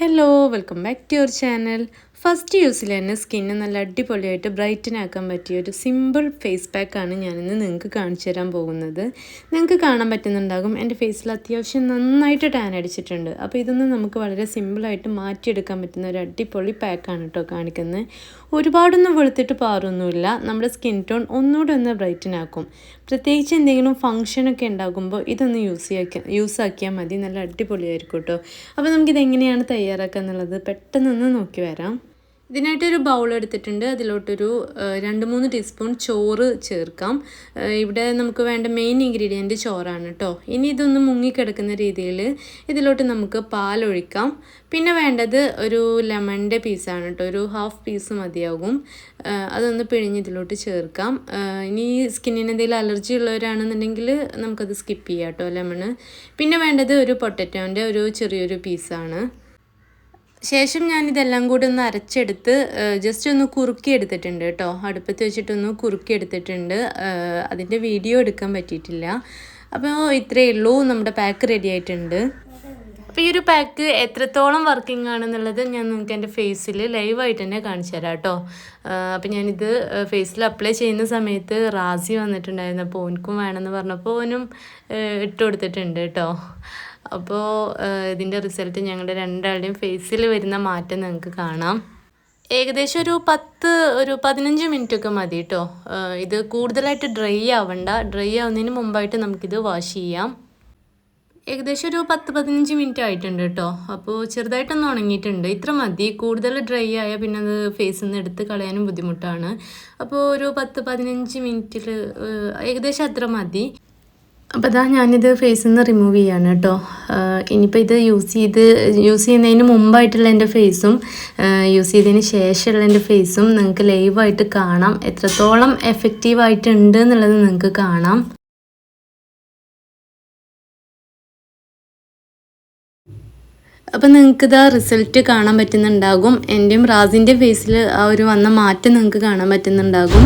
hello welcome back to your channel First യൂസിൽ തന്നെ skin നല്ല അടിപൊളിയായിട്ട് ബ്രൈറ്റൻ ആക്കാൻ പറ്റിയ ഒരു സിമ്പിൾ ഫേസ് പാക്കാണ് ഞാനിന്ന് നിങ്ങൾക്ക് കാണിച്ചു തരാൻ പോകുന്നത്. നിങ്ങൾക്ക് കാണാൻ പറ്റുന്നുണ്ടാകും. എന്റെ ഫേസിൽ അത്യാവശ്യം നന്നായിട്ട് ടാൻ അടിച്ചിട്ടുണ്ട്. അപ്പോൾ ഇതൊന്നും നമുക്ക് വളരെ സിമ്പിളായിട്ട് മാറ്റിയെടുക്കാൻ പറ്റുന്ന ഒരു അടിപൊളി പാക്കാണ് കേട്ടോ കാണിക്കുന്നത്. ഒരുപാടൊന്നും വെളുത്തിട്ട് പാറൊന്നുമില്ല. നമ്മുടെ സ്കിൻ ടോൺ ഒന്നുകൂടെ ഒന്ന് ബ്രൈറ്റൻ ആക്കും പ്രത്യേകിച്ച് എന്തെങ്കിലും ഫംഗ്ഷനൊക്കെ ഉണ്ടാകുമ്പോൾ ഇതൊന്ന് യൂസ് ചെയ്യാൻ യൂസ് ആക്കിയാൽ മതി. നല്ല അടിപൊളിയായിരിക്കും കേട്ടോ അപ്പോൾ നമുക്കിത് എങ്ങനെയാണ് തയ്യാറാക്കുക എന്നുള്ളത് പെട്ടെന്നൊന്ന് നോക്കി വരാം. ഇതിനായിട്ടൊരു ബൗൾ എടുത്തിട്ടുണ്ട്. അതിലോട്ടൊരു രണ്ട് മൂന്ന് ടീസ്പൂൺ ചോറ് ചേർക്കാം. ഇവിടെ നമുക്ക് വേണ്ട മെയിൻ ഇൻഗ്രീഡിയന്റ് ചോറാണ് കേട്ടോ ഇനി ഇതൊന്ന് മുങ്ങിക്കിടക്കുന്ന രീതിയിൽ ഇതിലോട്ട് നമുക്ക് പാലൊഴിക്കാം. പിന്നെ വേണ്ടത് ഒരു ലെമണിന്റെ പീസാണ് കേട്ടോ ഒരു ഹാഫ് പീസ് മതിയാകും. അതൊന്ന് പിഴിഞ്ഞ് ഇതിലോട്ട് ചേർക്കാം. ഇനി സ്കിന്നിന് എന്തെങ്കിലും അലർജി ഉള്ളവരാണെന്നുണ്ടെങ്കിൽ നമുക്കത് സ്കിപ്പ് ചെയ്യാം കേട്ടോ ലെമണ് പിന്നെ വേണ്ടത് ഒരു പൊട്ടറ്റോന്റെ ഒരു ചെറിയൊരു പീസാണ് ശേഷം ഞാൻ ഇതെല്ലാം കൂടി ഒന്ന് അരച്ചെടുത്ത് ജസ്റ്റ് ഒന്ന് കുറുക്കി എടുത്തിട്ടുണ്ട് കേട്ടോ. അടുപ്പത്ത് വെച്ചിട്ടൊന്ന് കുറുക്കി എടുത്തിട്ടുണ്ട്. അതിന്റെ വീഡിയോ എടുക്കാൻ പറ്റിയിട്ടില്ല. അപ്പോൾ ഇത്രയേ ഉള്ളൂ. നമ്മുടെ പാക്ക് റെഡി ആയിട്ടുണ്ട്. അപ്പോൾ ഈ ഒരു പാക്ക് എത്രത്തോളം വർക്കിംഗ് ആണെന്നുള്ളത് ഞാൻ നിങ്ങൾക്ക് എന്റെ ഫേസിൽ ലൈവായിട്ട് തന്നെ കാണിച്ചു തരാം കേട്ടോ. അപ്പോൾ ഞാനിത് ഫേസിൽ അപ്ലൈ ചെയ്യുന്ന സമയത്ത് റാസി വന്നിട്ടുണ്ടായിരുന്നു. അപ്പോൾ ഓനക്കും വേണമെന്ന് പറഞ്ഞപ്പോൾ ഓനും ഇട്ട് കൊടുത്തിട്ടുണ്ട് കേട്ടോ. അപ്പോൾ ഇതിന്റെ റിസൾട്ട് ഞങ്ങളുടെ രണ്ടാളുടെയും ഫേസിൽ വരുന്ന മാറ്റം നിങ്ങൾക്ക് കാണാം. ഏകദേശം ഒരു പത്ത് ഒരു പതിനഞ്ച് മിനിറ്റ് ഒക്കെ മതി കേട്ടോ ഇത് കൂടുതലായിട്ട് ഡ്രൈ ആവണ്ട. ഡ്രൈ ആവുന്നതിന് മുമ്പായിട്ട് നമുക്കിത് വാഷ് ചെയ്യാം. ഏകദേശം ഒരു പത്ത് പതിനഞ്ച് മിനിറ്റ് ആയിട്ടുണ്ട് കേട്ടോ അപ്പോൾ ചെറുതായിട്ടൊന്ന് ഉണങ്ങിയിട്ടുണ്ട്. ഇത്ര മതി. കൂടുതൽ ഡ്രൈ ആയാൽ പിന്നെ അത് ഫേസിൽ നിന്ന് എടുത്ത് കളയാനും ബുദ്ധിമുട്ടാണ്. അപ്പോൾ ഒരു പത്ത് പതിനഞ്ച് മിനിറ്റിൽ ഏകദേശം അത്ര മതി. അപ്പോൾ ഇതാ ഞാനിത് ഫേസിൽ നിന്ന് റിമൂവ് ചെയ്യാണ് കേട്ടോ. ഇനിയിപ്പോൾ ഇത് യൂസ് ചെയ്ത് യൂസ് ചെയ്യുന്നതിന് മുമ്പായിട്ടുള്ള എന്റെ ഫേസും യൂസ് ചെയ്തതിന് ശേഷമുള്ള എന്റെ ഫേസും നിങ്ങൾക്ക് ലൈവായിട്ട് കാണാം. എത്രത്തോളം എഫക്റ്റീവ് ആയിട്ടുണ്ട് എന്നുള്ളത് നിങ്ങൾക്ക് കാണാം. അപ്പം നിങ്ങൾക്ക് ഇതാ റിസൾട്ട് കാണാൻ പറ്റുന്നുണ്ടാകും. എന്റെയും റാസിന്റെ ഫേസിൽ ആ ഒരു വന്ന മാറ്റം നിങ്ങൾക്ക് കാണാൻ പറ്റുന്നുണ്ടാകും.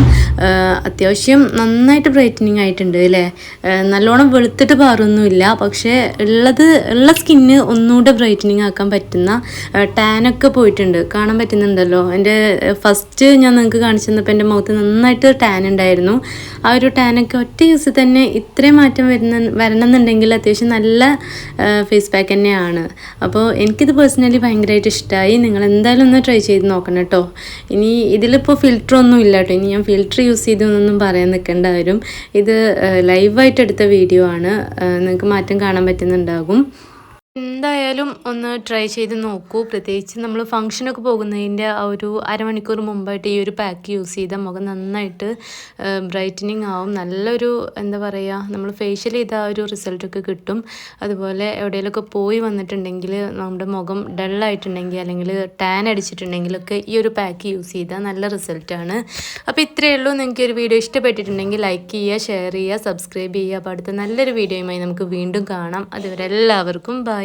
അത്യാവശ്യം നന്നായിട്ട് ബ്രൈറ്റനിങ് ആയിട്ടുണ്ട് അല്ലേ? നല്ലോണം വെളുത്തിട്ട് പാറൊന്നുമില്ല. പക്ഷേ ഉള്ളത് ഉള്ള സ്കിന്ന് ഒന്നുകൂടെ ബ്രൈറ്റനിങ് ആക്കാൻ പറ്റുന്ന ടാനൊക്കെ പോയിട്ടുണ്ട്. കാണാൻ പറ്റുന്നുണ്ടല്ലോ. എന്റെ ഫസ്റ്റ് ഞാൻ നിങ്ങൾക്ക് കാണിച്ചു തന്നപ്പോൾ എന്റെ മുഖത്ത് നന്നായിട്ട് ടാൻ ഉണ്ടായിരുന്നു. ആ ഒരു ടാനൊക്കെ ഒറ്റ യൂസ് തന്നെ ഇത്രയും മാറ്റം വരുന്ന വരണമെന്നുണ്ടെങ്കിൽ അത്യാവശ്യം നല്ല ഫേസ് പാക്ക് തന്നെയാണ്. അപ്പോൾ എനിക്കിത് പേഴ്സണലി ഭയങ്കരമായിട്ട് ഇഷ്ടമായി നിങ്ങൾ എന്തായാലും ഒന്ന് ട്രൈ ചെയ്ത് നോക്കണം കേട്ടോ ഇനി ഇതിലിപ്പോൾ ഫിൽറ്റർ ഒന്നും ഇല്ല കേട്ടോ ഇനി ഞാൻ ഫിൽറ്റർ യൂസ് ചെയ്തൊന്നും പറയാൻ നിൽക്കേണ്ട വരും ഇത് ലൈവായിട്ട് എടുത്ത വീഡിയോ ആണ്. നിങ്ങൾക്ക് മാറ്റം കാണാൻ പറ്റുന്നുണ്ടാകും. എന്തായാലും ഒന്ന് ട്രൈ ചെയ്ത് നോക്കൂ. പ്രത്യേകിച്ച് നമ്മൾ ഫംഗ്ഷനൊക്കെ പോകുന്നതിന്റെ ആ ഒരു അരമണിക്കൂർ മുമ്പായിട്ട് ഈ ഒരു പാക്ക് യൂസ് ചെയ്താൽ മുഖം നന്നായിട്ട് ബ്രൈറ്റനിങ് ആവും. നല്ലൊരു എന്താ പറയുക നമ്മൾ ഫേഷ്യൽ ചെയ്ത ആ ഒരു റിസൾട്ടൊക്കെ കിട്ടും. അതുപോലെ എവിടെയെങ്കിലുമൊക്കെ പോയി വന്നിട്ടുണ്ടെങ്കിൽ നമ്മുടെ മുഖം ഡള്ളായിട്ടുണ്ടെങ്കിൽ അല്ലെങ്കിൽ ടാൻ അടിച്ചിട്ടുണ്ടെങ്കിലൊക്കെ ഈ ഒരു പാക്ക് യൂസ് ചെയ്താൽ നല്ല റിസൾട്ടാണ് അപ്പോൾ ഇത്രയേ ഉള്ളൂ. നിങ്ങൾക്ക് ഒരു വീഡിയോ ഇഷ്ടപ്പെട്ടിട്ടുണ്ടെങ്കിൽ ലൈക്ക് ചെയ്യുക ഷെയർ ചെയ്യുക സബ്സ്ക്രൈബ് ചെയ്യുക. അപ്പോൾ അടുത്ത നല്ലൊരു വീഡിയോയുമായി നമുക്ക് വീണ്ടും കാണാം. അതുവരെ എല്ലാവർക്കും ബൈ